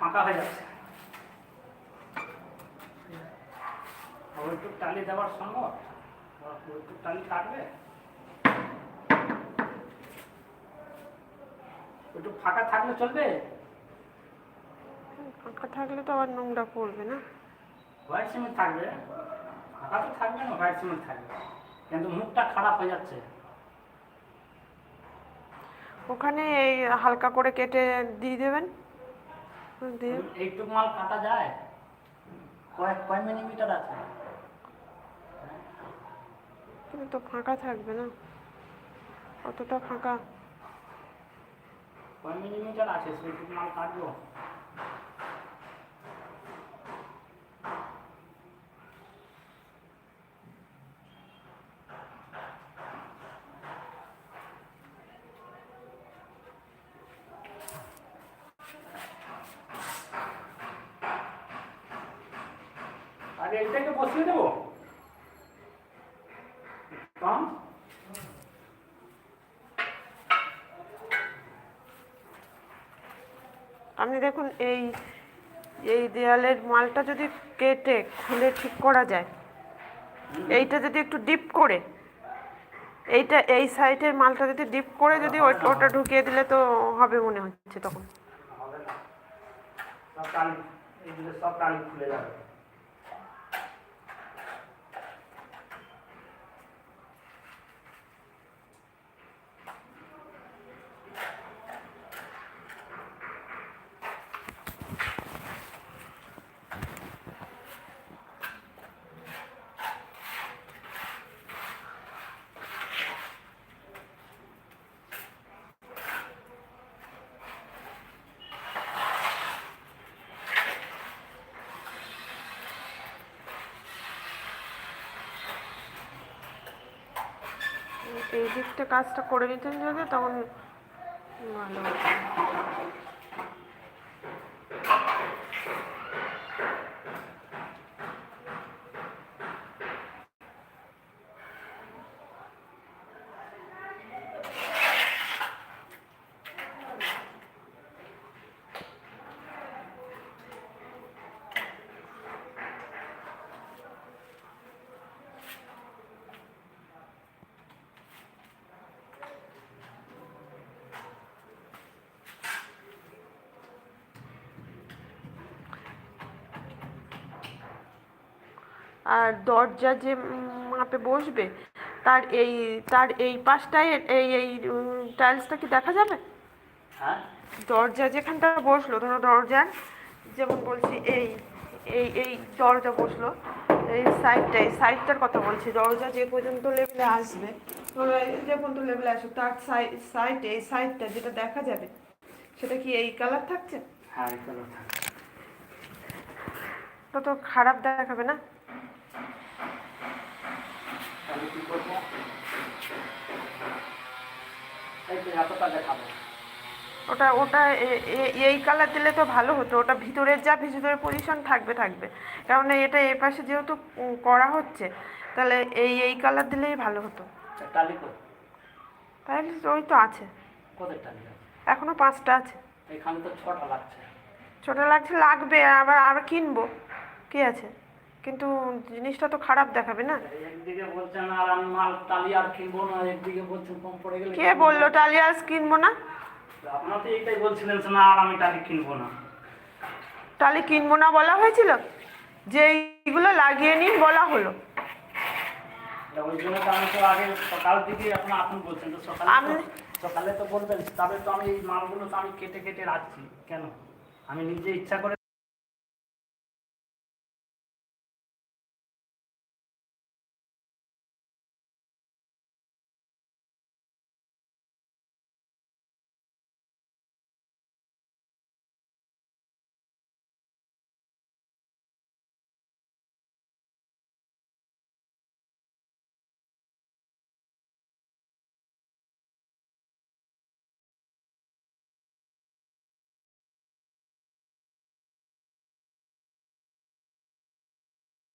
ফাঁকা হয়ে যাচ্ছে। একটু টালি দেওয়ার সম্ভব? একটু টালি কাটবে? একটু ফাঁকা থাকলে চলবে? ফাঁকা থাকলে তো আবার নোংরা পড়বে না। হোয়াইট সিমেন্ট থাকবে। ফাঁকা তো থাকবে না হোয়াইট সিমেন্ট থাকবে। কিন্তু মুখটা খারাপ হয়ে যাচ্ছে। ওখানে এই হালকা করে কেটে দিয়ে দেবেন? দিয়ে এইটুকু মাল কাটা যায় কয়েক কয় মিলিমিটার আছে? কিন্তু তো ফাঁকা থাকবে না। অতটা ফাঁকা। কয় মিলিমিটার আছে? সেটুকু মাল কাটবো? আগে এইটাকে বসিয়ে দেবো? আপনি দেখুন এই এই দেয়ালের মালটা যদি কেটে খুলে ঠিক করা যায় এইটা যদি একটু ডিপ করে এইটা এই সাইডের মালটা যদি ডিপ করে যদি ওই- ওটা ঢুকিয়ে দিলে তো হবে মনে হচ্ছে তখন। সব টালি খুলে যাবে। এই দিকটা কাজটা করে নিতেন যদি তখন ভালো হতো। আর দরজা যে মাপে বসবে তার এই তার এই পাশটায় এই এই টাইলসটা কি দেখা যাবে? হ্যাঁ। দরজা যেখানটা বসল ধরো দরজার যেমন বলছি এই এই এই দরজা বসল এই সাইডটা এই সাইডটার কথা বলছি দরজা যে পর্যন্ত লেভেলে আসবে যে পর্যন্ত লেভেলে আসবে তার সাইড সাইডে এই সাইডটা যেটা দেখা যাবে সেটা কি এই কালার থাকছে? হ্যাঁ এই কালার থাকবে তো তো খারাপ দেখাবে না? কি করব? এই তো এতটা দেখাবো। ওটা ওটা এই কালার দিলে তো ভালো হতো। ওটা ভিতরের যা ভিতরের পজিশন থাকবে থাকবে। কারণ এটা এ পাশে যেহেতু করা হচ্ছে তাহলে এই এই কালার দিলেই ভালো হতো। টালি তাহলে ওই তো আছে। এখনও পাঁচটা আছে। এখানে ছটা লাগছে। ছোটো লাগছে লাগবে আবার আবার কিনবো। কি আছে? কিন্তু জিনিসটা তো খারাপ দেখাবে না। একদিকে বলছেন আর আমি মাল টালি আর কিনবো না। কে বলল আপনার তো এইটাই বলছিলেন যে না আর আমি টালি কিনবো না। টালি কিনবো না বলা হয়েছিল? যে এইগুলো লাগিয়ে নিন বলা হলো। ওই জন্য তো আমি তো আগে সকাল তো সকালে তো- আমি- সকালে তো বলবেন তবে তো আমি এই মালগুলো তো আমি কেটে কেটে রাখছি। কেন? আমি নিজে ইচ্ছা করে